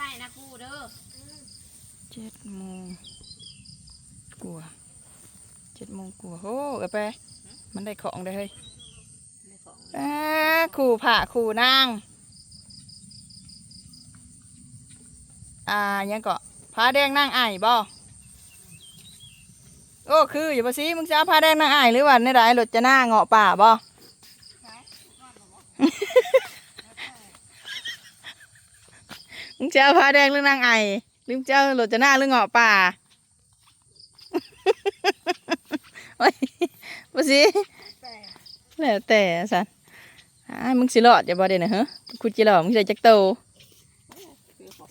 ส่นะกูเด้อเจ็ดโมงกลัวเจ็ดโมงกลัวโอ้เออไป มันได้ของได้เฮ้ยไม่ของอ่าขู่ผ่าขู่นางอ่ายังเกาะผ้าแดงนางไอ้ายบ่โอ้คืออยู่ปะสิมึงจะเอาผ้าแดงนางไอ้ายหรือว่าในใดรถจะหน้าเงาะป่าบ่ มึงจะเอาผ้าแดงหรือนางไอ้หรือมึงจะเอารถจะหน้าหรือเงาะป่าโอ้ยปะสิแล้วแต่สันอ้ายมึงสิรอดอย่าบ่เด้นะเฮ้กูจิรอดมึงสิได้จักโต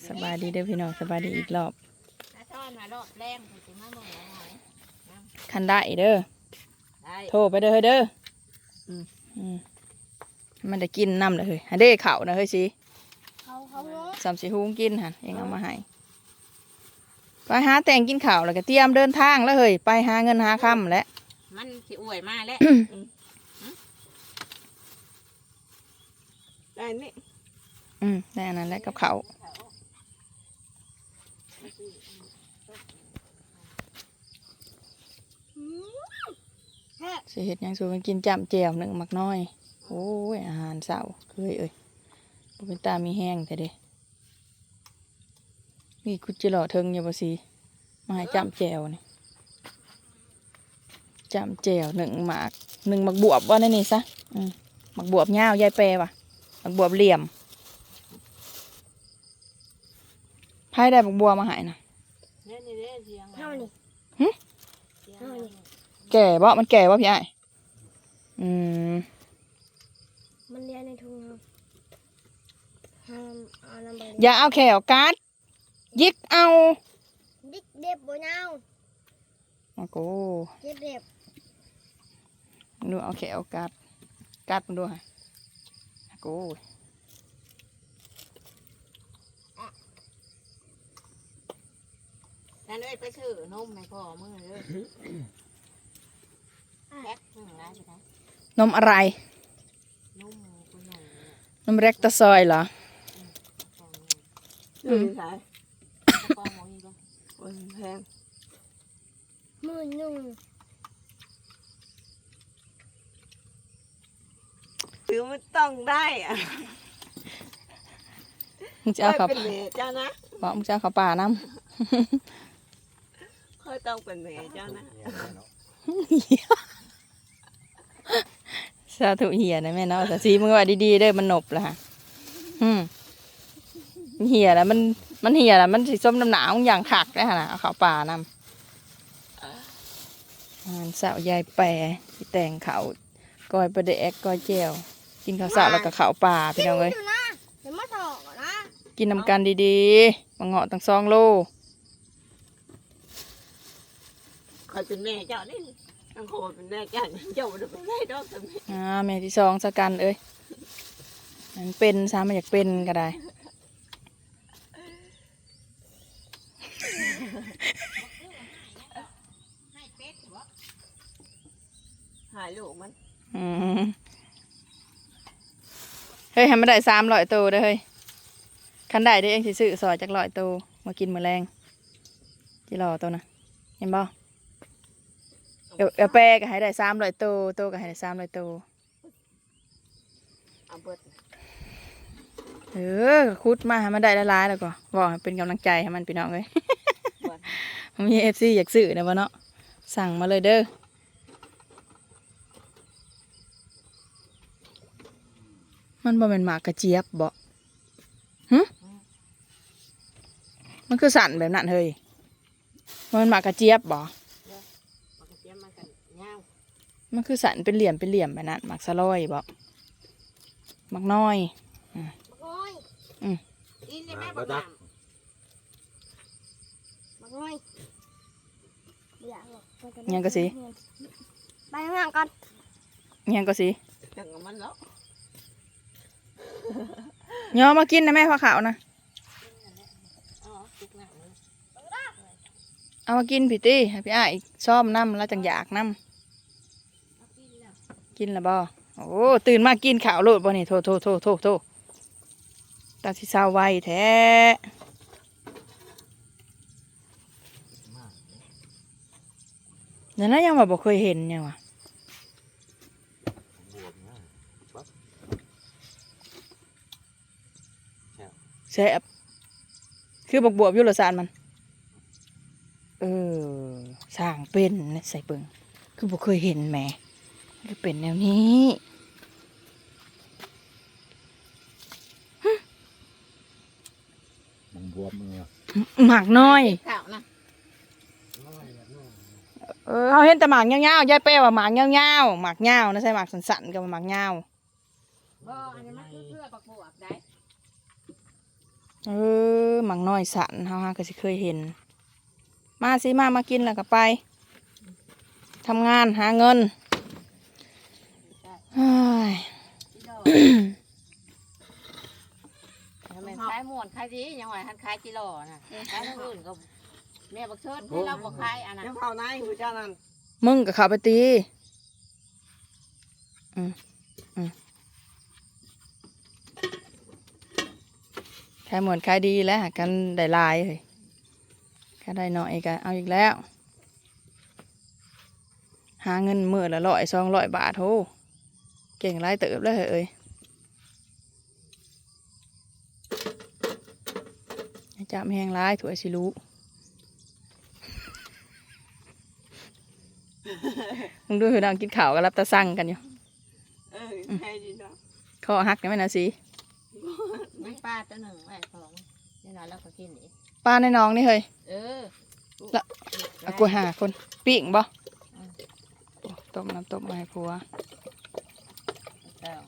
สบายดีเด้อพี่น้องสบายดีอีกรอบถ้าซ่อนมารอบแรงกูสิมาบ่งหน่อยคันได้เด้อได้โทรไปเด้อเฮ้ยเด้ออมอืมมันได้กินน้ำเลยเฮ้ยหาเด้เข่านะเฮ้ยสิ สามสิหุงกินหันเองเอามาให้ไปหาแต่งกินข้าวแล้วก็เตรียมเดินทางแล้วเฮ้ยไปหาเงินหาคำแล้วมันสิอวยมาแล้วได้นี่อืมได้อันนั้นแหละกับเขาวสิเห็ดหยังสูกันกินจำแจวหนึ่งมักน้อย โอ้ย อาหารเสาเคยเอ้ยบ่ เป็นตามีแห้งแต่เด้มีกุจิหล่อเทิงอยู่บ่สิมาให้จำแจวนี่จำแจวหนึ่งหมากหนึ่งหมักบวบว่าในนี่ซะอืมหมักบวบยาวยายแปรว่ะหมักบวบเหลี่ยมไพ่ได้หมักบัวมาใหายนะเนี่ยนี่เด้อเสียงเท่านี้เสียงเท่านี้แก่บ่มันแก่บ่พี่ไอ้ายอืมมันเรียนในทุ่งครับห้ามเอา น้ำใบอย่าเอาแขวกัดยิกเอาดิกเด็บบ่ยาวโอ้โหเจ็บเด็บดูเอาแขวกัดกัดมันดูฮะโอ้ยนั่นเอ้ยไปซื้อนมให้พ่อมึงเด้อแพ็คหนึ่งนะใช่ไหมนมอะไร นมกูหน่อยนมเร็กตะซอยเหรอฟอง อยู่ที่ไหนฟองมองอีกแล้วโอ้ยแพงมือหนึ่งถือมันต้องได้อะมึงจะเอาเขาค่อยเป็นเมย์เจ้านะบอกมึงจะเอาเขาป่าน้ค่อยต้องเป็นเมย์เจ้านะำสาธุเหียนะแม่เนาะแต่สีมึงว่าดีๆเด้อมันหนบละฮะอืมมัน เหียแล้วมันมันเหียแล้วมันสีส้มน้ำหนาวอย่างขักได้ฮะนะเอาเขาป่านำอาหารสาวยายแปรที่แต่งเขาวก้อยประเดกก้อยแจวกินข้าวสารแล้วก็ข้าวป่าพี่น้องเอ้ยอยู่นะเดี๋ยวมาถอกก่อนนะกินนำกันดีๆมาเงาะตั้งสองโลค่อยเป็นแม่เจ้านี่ต้องโคเป็นแม่เจ้าเจ้าจะเป็นแม่ดอกแต่แม่อ่าแม่ที่สองสกกันเอ้ยมันเป็นซ้ำมาอยากเป็นก็ได้ ห้เป็ดเหรอหายลูกมันอืมเฮ้ยให้มันได้สามร้อยตัวเด้อเฮ้ยคันได้ได้เองสิซื้อซอยจากร้อยตัวมากินมื้อแรงที่รอตัวนะเห็นบ่เอวเอวแปรก็ให้ได้สามร้อยตัวตัวก็ให้ได้สามร้อยตัวเอาเบิดเออก็คุดมาให้มันได้ละลายๆแล้วก็บอกให้เป็นกำลังใจให้มันพี่น้องเลย มันมีเอฟซีอยากซื้อนะวะเนาะสั่งมาเลยเด้อมันบ่เป็นหมากกระเจี๊ยบบ่หึมันคือสั่นแบบนั้นเฮ้ยบ่มันหมากกระเจี๊ยบบ่มันก็เตรียมมากันเงามันคือสั่นเป็นเหลี่ยมเป็นเหลี่ยมแบบนั้นหมากสะลอยบ่หมากน้อยโอ้ยอีนี่แม่บอกน้มาง่อยเบื่อหรอกไปน ยังก็สิไปข้างล่างก่อนยังก็สิจังกับมันแล้วยอมากินนะแม่ผักขาวนะำอ๋อตุกหนังเลยเอามากินพี่ตี้ให้พี่อ้ายซ่อมน้ำแล้วจังอยากน้เอากินแล้วำกินและบ่โอ้ตื่นมากินข้าวโลดบ่นี่โทโทโทโทโทตาสิเศร้าไวแท้ นั่นนะยังว่าบ่เคยเห็นยังวะบวมนะปั๊บแซ่บคือบักบวบอยู่รสชาติมัน เออสร้างเป็นนะใส่เบิงคือบ่เคยเห็นแหมคือเป็นแนวนี้มันบวมมือหมากน้อย ข้าวนะ เออเขาเห็นแต่หมากยาวๆยายเป้ว่าหมากยาวๆหมากยาวนะใช่หมากสั้นๆกับหมากยาวบ่อันนี้มันคือเพื่อปักบวบได้เออหมากน้อยสันเฮาฮะก็สิเคยเห็น มาสิมามากินแล้วก็ไปทำงานหาเงินเฮ้ยที่ดอกทำไมขายม่วนขายดียังไงทันขายกิโลน่ะขายทั้งอื่นก็ แม่บักเชิดให้เราบ่ขายอันนั้นยังเผาในผู้เจ้านั่นมึงกับเขาไปตีอืมอืมขายหมดขายดีแล้วหากันได้หลายเลยก็ได้หน่อยก็เอาอีกแล้ว หาเงินมือละร้อยสองร้อยบาทโหเก่งไรเติบแล้วเอ้ยอย่าจับแหงร้ายถั่วสิรู้ มึงดูคือดังกินข่าวก็รับตาสั่งกันอยู่เออให้ดีเนาะคอหักกันไหมนะสิมันปลาตัวหนึ่งไว้ของนี่นอนแล้วก็กินอีกป้าในน้องนี่เฮ้ยเออละเอากล้วยหาคนปิ้งบ่โอ้ต้มน้ำต้มมาให้ผัวแล้ว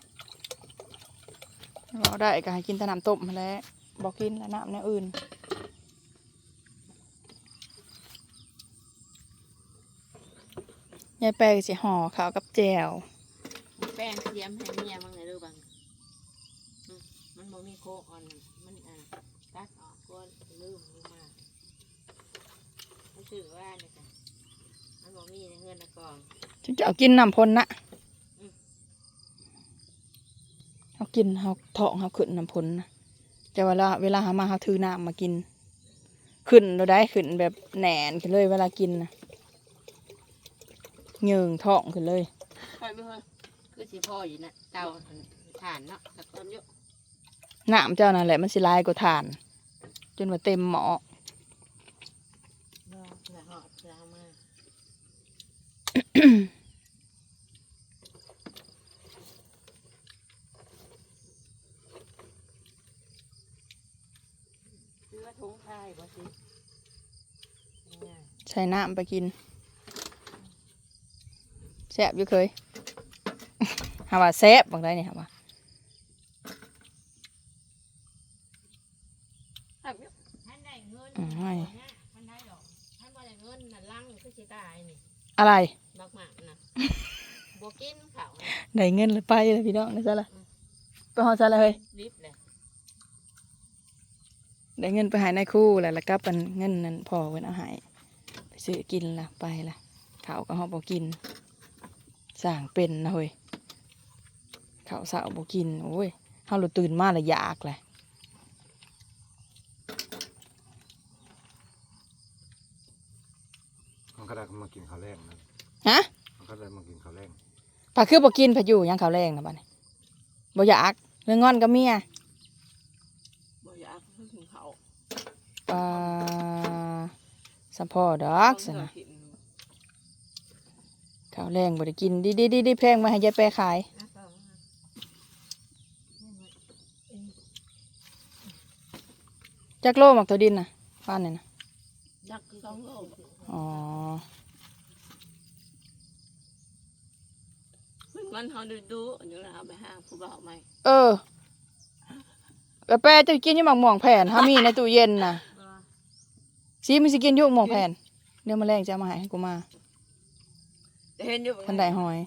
เราได้ก็ให้กินแต่น้ำต้มมาแหล้วบอกกินแล้วน้ำแนวอื่น ยายแปรก็สิห่อข้าวกับแจวแป้งเทียมให้เมียมั้งเลยรู้บ้างอืมมันบ่มีโคกอ่อนมันอะตัดออกก็ลืมลงมารู้สึกว่าเนี่ยจ้ะมันบ่มีในเงินนะกอง ฉันจะเอากินน้ำพลนะอืม เอากินเอาท้องเอาขึ้นน้ำพลนะแต่เวลาเวลาหามาเขาถือน้ำมากิน ขึ้นเราได้ขึ้นแบบแหนนขึ้นเลยเวลากินนะ เหยิงท้องขึ้นเลย ค่อยไม่ค่อยคือสิพ่ออยู่นะเตาถ่านเนาะตะกอนเยอะน้ำเจ้านั่นแหละมันสิลายกว่าทาน จนว่าเต็มหมอรอเสือหอดเสือเอามาคือว่าทุงไทยบ่สิง่ายใส่น้ำไปกินแซ่บอยู่เคยหาว่าแซ่บบางได้นี่หาว่าท่านได้เงินอืมไม่ท่านได้ดอกท่านบ่ได้เงินน่ะลังคือสิตายนี่อะไรบักหมากน่ะบ่กินข้าวน่ะได้เงินเลยไปเลยพี่น้องนะจ๊ะละไปหอซะเลยเฮ้ยรีบเลยได้เงินไปใหายในครู่แหละแล้วก็เป็นเงินนั้นพอเว้นเอาใหายไปซื้อกินละไปละข้าวก็หอบกิน สั่งเป็นนะเฮ้ยข้าวสาวบกินโอ้ยเฮาหลุตื่นมาและอยากเลยมันก็ได้มากินข้าวแรงนะฮะมันก็ได้มากินข้าวแรงปาคือบ่กินพะอยู่ยังข้าวแรงนะบ้านี้บ่อยากเรื่องงอนกับเมียบ่อยากให้ถึงเขาปลาสัมพอดอกสนะกิน ข้าวแรงบ่ได้กินดีดีดีดีแพงมาให้ยายแปรขายนะก็มาจักโลหมักตัวดินน่ะป้านนี่นะยักษ์คือสองโลกอ๋อมันเขาดูดูๆอยู่แล้วเอาไปห้างผู้บ่าวใหม่เออแล้วแปรจะกินอยู่หมักหม่วงแผ่นถ้ามีในตู้เย็นน่ะบ่ซีมันสิกินอยู่หม่วงแผ่นเดี๋ยวมาแรงจะเอามาให้กูมา เห็นอยู่ทันได้หอย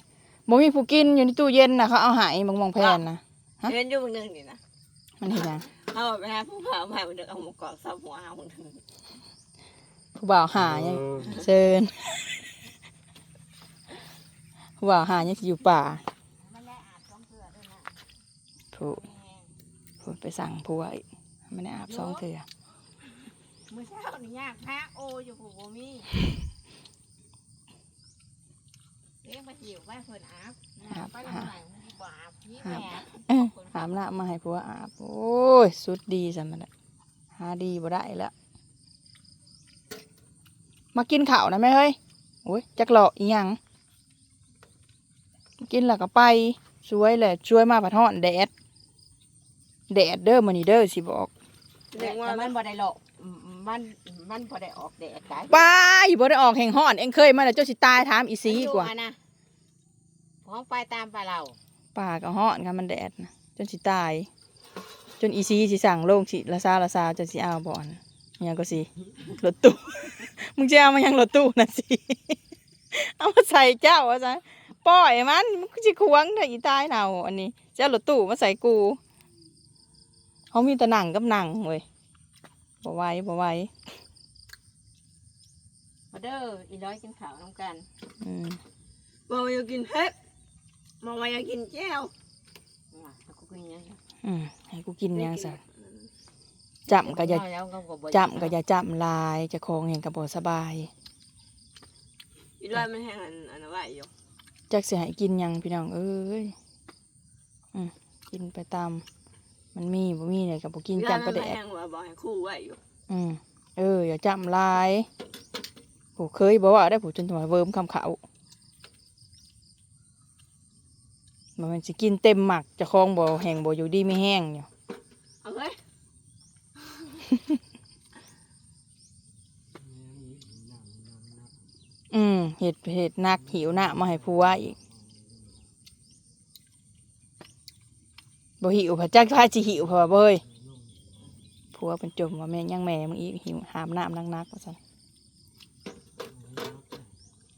บ่มีผู้กินอยู่ในตู้เย็นน่ะเขาเอาใหายหมักหม่วงแผ่นน่ะฮะเห็นอยู่บางนึงนี่นะมันเห็นยังเอาไปหาผู้บ่าวใหม่มันเด็กเอาหมากอกซับหัวเอาบางนึงผู้บ่าวหายังเชิญผู้บ่าวหายังสิอยู่ป่ามันได้อาบสองเทื่อด้วยนะผู้ผู้ไปสั่งผัวอีกไม่ได้อาบสองเถื่อมื้อเช้านี่ยากแพ้โออยู่ผู้บ่มี เลี้ยงมาหิวบ้านคนอาบอาบไปทางไหนบ่อาบนี่แหอาละบเอ้ยหามน้ำมาให้ผัวอาบ โอ้ย สุดดีสมันน่ะหาดีบ่ได้แล้วมากินข้าวนะแม่เฮ้ยโอ้ยจักหลอกอีหยังกินแล้วก็ไปสวยแหละช่วยมาผัดห่อนแดด แดดเด้อมื้อนี้เด้อสิบอกแต่มันบ่ได้หรอก มันมันบ่ได้ออกแดดได้ไปบ่ได้ออกแห่งห่อนเอ็งเคยมาแล้วเจ้าสิตายถามอีสีกว่ามันอยู่อะนะของไปตามไปเราป่าก็ห่อนกันมันแดดนะจนสิตาย จนอีซีสิสั่งโลงสิละซาละซาจะสิเอาบ่อนเนี่ยก็สิรถตู้มึงจะเอามายังรถตู้น่ะสิเอามาใส่เจ้าว่าซะปล่อยมันมันก็สิควงได้อีตายเนาอันนี้เจ้ารถตู้มาใส่กูเขามีแต่หนังกับหนังเว้ย บ่ไหวบ่ไหวมาเด้ออีร้อยกินข้าวน้ำกันอืมบอกว่าอยากกินเห็ดบอกว่าอยากกินแก้วว่าแล้วก็กินยังอืมให้กูกินหยังซะจำก็อย่าแล้วก็บ่จำก็อย่าจำลายเจะคงเห็นกับบ่สบายอีร้อยมันแห้งอันอันนั้นไหวอยู่จักสิให้กินหยังพี่น้องเอ้ยอืมกินไปตาม มันมีบ่มีเนี่ยกับบ่กินอีร้อยจำมัประนแดแห้กงว่าบอกให้คู่ไหวอยู่อืมเอออย่าจำลายผู้เคยบอกว่าได้ผู้จนตัวเวิร์มคำเขามันมันสิกินเต็มหมักเจะคลองบ่แห้งบ่อยู่ดีไม่แห้งอยู่เอาเฮ้ยอืมเห็ดเห็ดนักหิวหน้ามาให้ผัวอีก บ่หิวพระจักพาสิหิวเพราะว่าเบ้ยผัวเป็นจมว่าแม่ยังแม่มึงอีกหิวหามน้ำนักๆว่าซั่น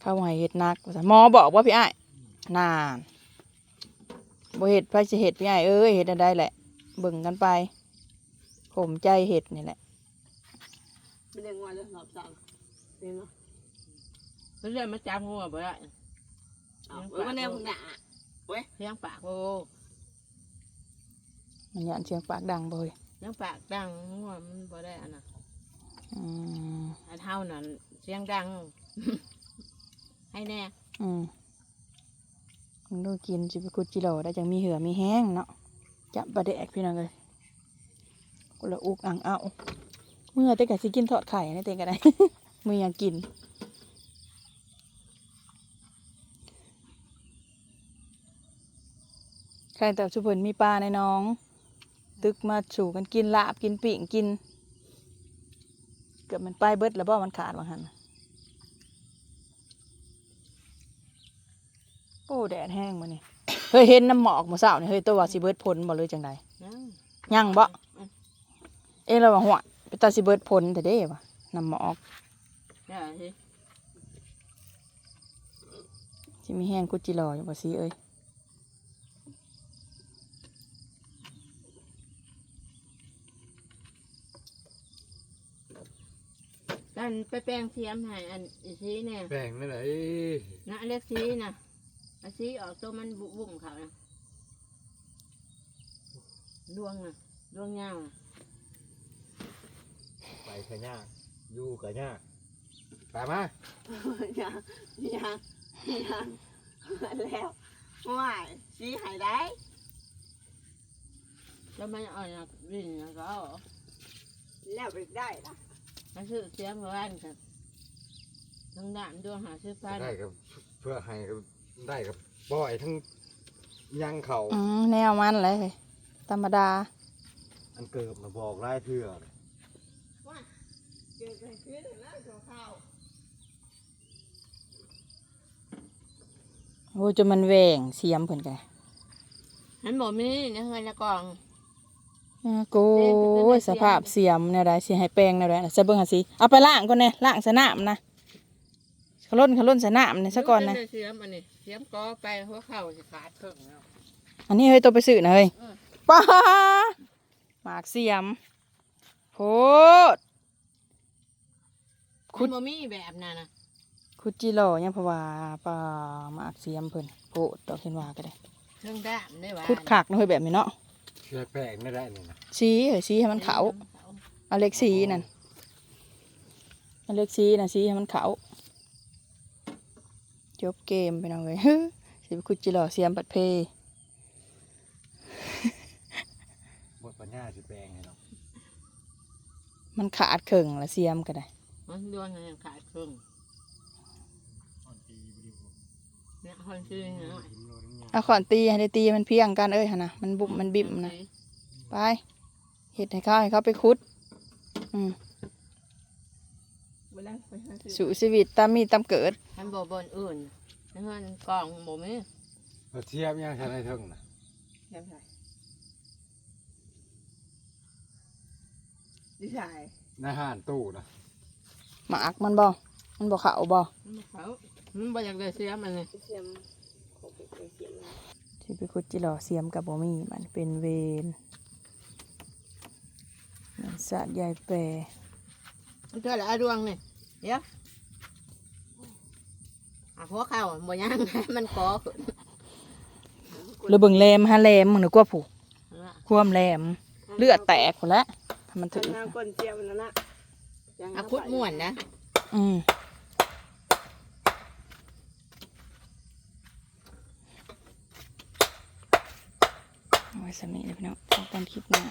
เข้าให้เห็ดนักว่าซั่นหมอบอกว่าพี่อ้ายนานบ่เห็ดพระสิเห็ดพี่อ้ายเอ้ยเห็ดได้แหละเบิ่งกันไปข่มใจเห็ดนี่แหละไม่ได้งอนเลยรอบสองนี่เนาะเรื่องมาจับงัวบ่ได้เอาเออวันนี้ผมหนาเลี้ยงปากโอ้ มันยันเสียงปากดังบ่เฮ้ยเลี้ยงปากดังงัวมันบ่ได้อันน่ะอืมอันเท่านั้นเสียงดัง ให้แน่ อืมมึงดูกินจิไปกุดจิโร่ได้จังมีเหือมีแห้งเนาะจับปลาแดกพี่น้องเลยกูละอุกอ่างเอาเมื่อแต่กะสิกินทอดไข่นี่เต็งก็ได้มือยังกินใครแต่ชุบเพิ่นมีปลาในน้อง ตึกมาสู่กันกินลาบกินปิ่งกิน เกือบมันไปเบิดแล้วบ่มันขาดว่าหันโอ้แดดแห้งมานี่เฮ้ยเห็นน้ำหมอกมาเสาเนี่ยเฮ้ยตัวว่าสิเบิดผลบ่เลยจังใดนะยังบ่เอ้เราว่าหัวไปตาสิเบิดผลแต่เด้วะน้ำหมอกเดี๋ยวสิสิมีแห้งกุจิรออยู่บ่สิเอ้ย นั่นไปแปลงเทียมให้อันอีซีเนี่ยแบ่งนั่นแหละนะเล็กซีนะอันซีออกตัวมันบุบุ่มเขานะดวงนะดวงยาวนะไปขะยากอยู่กะยากไปมายังยังยังแล้วว่ายสีหายได้แล้วมันเอ่อนนะวิ่งแล้วก็เอาออกแล้วไปได้นะ มันซื้อเสียมบ้านกันทางด่านดวงหาซื้อพันได้กับเพื่อให้กับได้กับบ่อยทั้งยังเขาอืมแนวมันเลยเฮ้ยธรรมดา อันเกิดมาบอกไล่เถื่อเกิดอะไรขึ้นนะตัวข้าวโอ้จนมันแหวงเสียมเพิ่นกัน หันบอกมีในเฮือนละกอง กูยสภาพเสียมแนวใดสิให้แปลงแนวใดน่ะใส่เบิ่งหาสิเอาไปล้างก่อนแน่ล้างสนามนะขลุ่นขลุ่นสนามนี่ซะก่อนนะเสียมอันนี้เสียมก็ไปหัวเข่าจะขาดเพิ่งแล้วอันนี้เฮ้ยตัวไปซื้อนะเฮ้ยเออป้าหมากเสียมโพดคุคุดณบ่มีแบบนั้นนะคุดจิโร่ยังเพราะว่าป้าหมากเสียมเพิ่นโพดดอกเห็นว่าก็ได้เครื่องด้ามได้ว่าคุดขากนะเฮ้ยแบบนี้เนาะ เชื่อแป้งไม่ได้นี่นะสีเฮ้ยสีให้มันขาวเอาเล็กสีนั่นเอาเล็กสีน่ะสีให้มันขาวจบเกมไปน้องเลยสิไปคุดจิหล่อเสียมปัดเพบทปัญญาสิแปลงให้เนาะมันขาดเข่งละเสียมก็ได้มันดวงยังขาดครึ่งเนี่ยคนชื่อเนี่ย เอาขอนตีให้ได้ตีมันเพียงกันเอ้ยฮะนะมันบุบมันบิ่มนะไปเห็ดให้เขาให้เขาไปคุด อืมเวลาไปหาซื้อสู่ชีวิตตามมีตามเกิดทำบ่บนอื่นเงินกองบ่มีเราเทียบยังฉันให้เทิงนะใช่ไหมดีใจในห้านตู้นะหมากมันบ่มันบ่เขาบ่มันเขามันบ่อยากได้เสียมันเลย เสียมขอไปเสียมมาสิไปคุดจิหล่อเสียมกับบ่มีมันเป็นเวรนั่นสะยายแปรมันเกิดอะไรดวงเนี่ยเดี๋ยวอะหัวเข่าบ่ยังมันก่อขึ้นหรือเบิ่งแลมฮะแลมมึงนึกว่าผู้นั่นล่ะความแลมเลือดแตกหมดแล้วถ้ามันถือน้ำก้นเสียมนั่นน่ะอะคุดม่วนนะ อืมเอาไว้ สำนีเลยพี่น้องพบกันคลิปหน้า